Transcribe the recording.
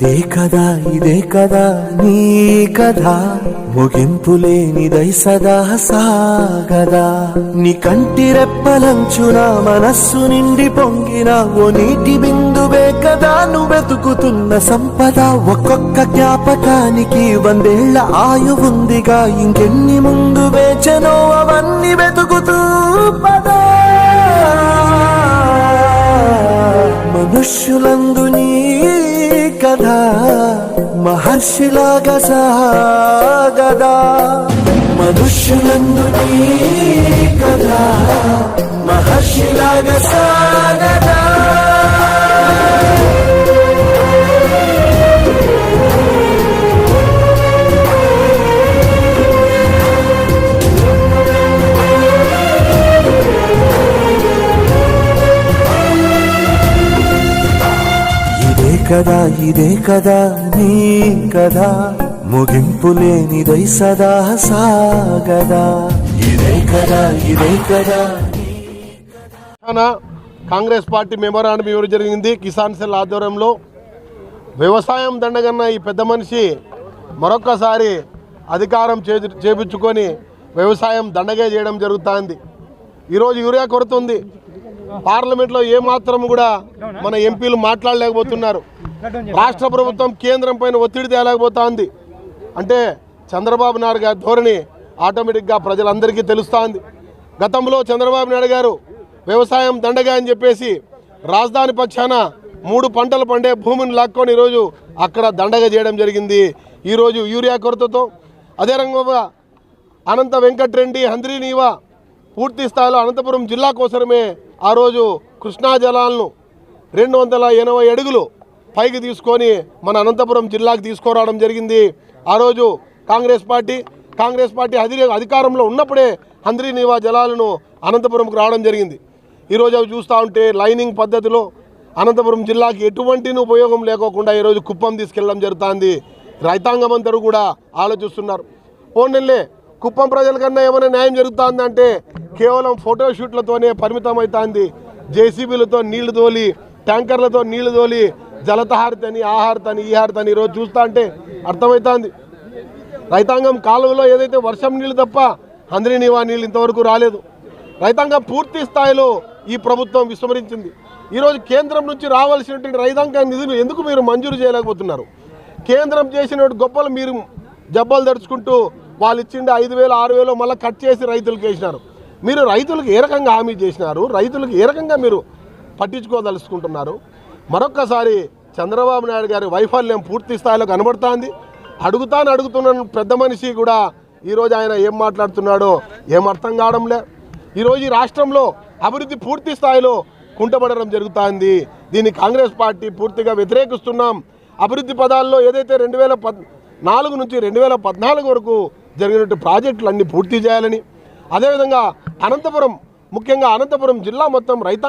ఇదే కదా ఇదే కదా నీ కథ. ముగింపు లేనిదై సదా సాగదా. నీ కంటి రెప్పలంచున మనస్సు నిండి పొంగిన ఓ నీటి బిందువే కదా నువ్వు వెతుకుతున్న సంపద. ఒక్కొక్క జ్ఞాపకానికి వందేళ్ళ ఆయువుందిగా ఇంకెన్ని ముందు వేచనో అవన్నీ వెతుకుతూ పదా. మనుష్యులందు నీ కథ మహర్షిలాగా సాగదా. మనుష్యులందు కథ మహర్షిలాగా సా కదా ఇదే కదా నీ కదా. ముగింపు లేనిదై సదా సాగదా. ఇదే కదా ఇదే కదా కాంగ్రెస్ పార్టీ మెమోరాండం ఇవ్వడం జరిగింది కిసాన్ సెల్ ఆధ్వర్యంలో. వ్యవసాయం దండగన్న ఈ పెద్ద మనిషి మరొక్కసారి అధికారం చే చేపించుకొని వ్యవసాయం దండగే చేయడం జరుగుతుంది. ఈరోజు యూరియా కొరత ఉంది. పార్లమెంట్లో ఏమాత్రం కూడా మన ఎంపీలు మాట్లాడలేకపోతున్నారు. రాష్ట్ర ప్రభుత్వం కేంద్రం పైన ఒత్తిడి తేలేకపోతుంది. అంటే చంద్రబాబు నాయుడు గారి ధోరణి ఆటోమేటిక్గా ప్రజలందరికీ తెలుస్తోంది. గతంలో చంద్రబాబు నాయుడు గారు వ్యవసాయం దండగా అని చెప్పేసి రాజధాని పక్షాన మూడు పంటలు పండే భూమిని లాక్కొని ఈరోజు అక్కడ దండగా చేయడం జరిగింది. ఈరోజు యూరియా కొరతతో. అదే రంగంగా అనంత వెంకట్రెడ్డి హంద్రీనీవ పూర్తి స్థాయిలో అనంతపురం జిల్లా కోసమే ఆ రోజు కృష్ణా జలాలను రెండు వందల ఎనభై అడుగులు పైకి తీసుకొని మన అనంతపురం జిల్లాకు తీసుకురావడం జరిగింది. ఆ రోజు కాంగ్రెస్ పార్టీ కాంగ్రెస్ పార్టీ అధి అధికారంలో ఉన్నప్పుడే హంద్రీ నీవా జలాలను అనంతపురంకు రావడం జరిగింది. ఈరోజు అవి చూస్తూ ఉంటే లైనింగ్ పద్ధతిలో అనంతపురం జిల్లాకి ఎటువంటి ఉపయోగం లేకోకుండా ఈరోజు కుప్పం తీసుకెళ్ళడం జరుగుతుంది. రైతాంగం అందరూ కూడా ఆలోచిస్తున్నారు. ఓన్లే కుప్పం ప్రజల కన్నా ఏమైనా న్యాయం జరుగుతుందంటే కేవలం ఫోటోషూట్లతోనే పరిమితం అవుతుంది జేసీబీలతో నీళ్ళు తోలి ట్యాంకర్లతో నీళ్ళు తోలి జలతహారతని ఆహారతని ఈహారతని ఈరోజు చూస్తా అంటే అర్థమవుతోంది. రైతాంగం కాలువలో ఏదైతే వర్షం నీళ్ళు తప్ప అందరి నీవా నీళ్ళు ఇంతవరకు రాలేదు. రైతాంగం పూర్తి స్థాయిలో ఈ ప్రభుత్వం విస్మరించింది. ఈరోజు కేంద్రం నుంచి రావాల్సినటువంటి రైతాంగ నిధులు ఎందుకు మీరు మంజూరు చేయలేకపోతున్నారు? కేంద్రం చేసిన గొప్పలు మీరు జబ్బలు దడుచుకుంటూ వాళ్ళు ఇచ్చిండే ఐదు వేలు ఆరు వేలు మళ్ళీ కట్ చేసి రైతులకు వేసినారు. మీరు రైతులకు ఏ రకంగా హామీ చేసినారు? రైతులకు ఏ రకంగా మీరు పట్టించుకోదలుచుకుంటున్నారు? మరొక్కసారి చంద్రబాబు నాయుడు గారి వైఫల్యం పూర్తి స్థాయిలో కనబడుతోంది. అడుగుతాను అడుగుతున్న పెద్ద మనిషి కూడా ఈరోజు ఆయన ఏం మాట్లాడుతున్నాడో ఏం అర్థం కావడంలే ఈరోజు ఈ రాష్ట్రంలో అభివృద్ధి పూర్తి స్థాయిలో కుంటపడడం జరుగుతోంది. దీన్ని కాంగ్రెస్ పార్టీ పూర్తిగా వ్యతిరేకిస్తున్నాం. అభివృద్ధి పదాల్లో ఏదైతే రెండు వేల పద్ నాలుగు నుంచి రెండు వేల పద్నాలుగు వరకు జరిగినట్టు ప్రాజెక్టులు అన్నీ పూర్తి చేయాలని అదేవిధంగా అనంతపురం ముఖ్యంగా అనంతపురం జిల్లా మొత్తం రైతా